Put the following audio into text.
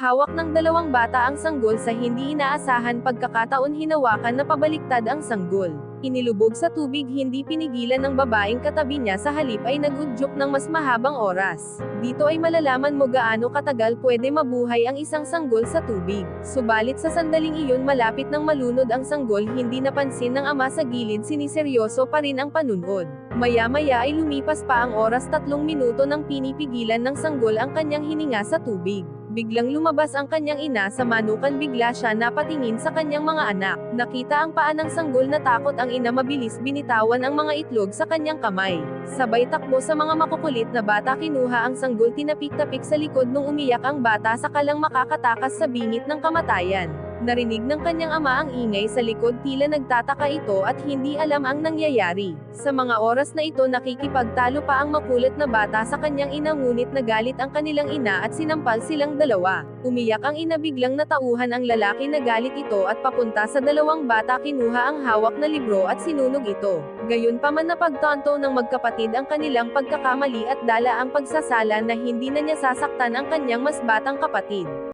Hawak ng dalawang bata ang sanggol sa hindi inaasahan pagkakataon hinawakan na pabaliktad ang sanggol. Inilubog sa tubig hindi pinigilan ng babaeng katabi niya sa halip ay nagudyok ng mas mahabang oras. Dito ay malalaman mo gaano katagal pwede mabuhay ang isang sanggol sa tubig. Subalit sa sandaling iyon malapit ng malunod ang sanggol hindi napansin ng ama sa gilid siniseryoso pa rin ang panunod. Maya-maya ay lumipas pa ang oras tatlong minuto nang pinipigilan ng sanggol ang kanyang hininga sa tubig. Biglang lumabas ang kanyang ina sa manukan bigla siya napatingin sa kanyang mga anak. Nakita ang paa ng sanggol na takot ang ina mabilis binitawan ang mga itlog sa kanyang kamay. Sabay takbo sa mga makukulit na bata kinuha ang sanggol tinapik-tapik sa likod nung umiyak ang bata sa kalang makakatakas sa bingit ng kamatayan. Narinig ng kanyang ama ang ingay sa likod tila nagtataka ito at hindi alam ang nangyayari. Sa mga oras na ito nakikipagtalo pa ang makulit na bata sa kanyang ina ngunit nagalit ang kanilang ina at sinampal silang dalawa. Umiyak ang ina biglang natauhan ang lalaki na galit ito at papunta sa dalawang bata kinuha ang hawak na libro at sinunog ito. Gayon pa man napagtanto ng magkapatid ang kanilang pagkakamali at dala ang pagsasala na hindi na niya sasaktan ang kanyang mas batang kapatid.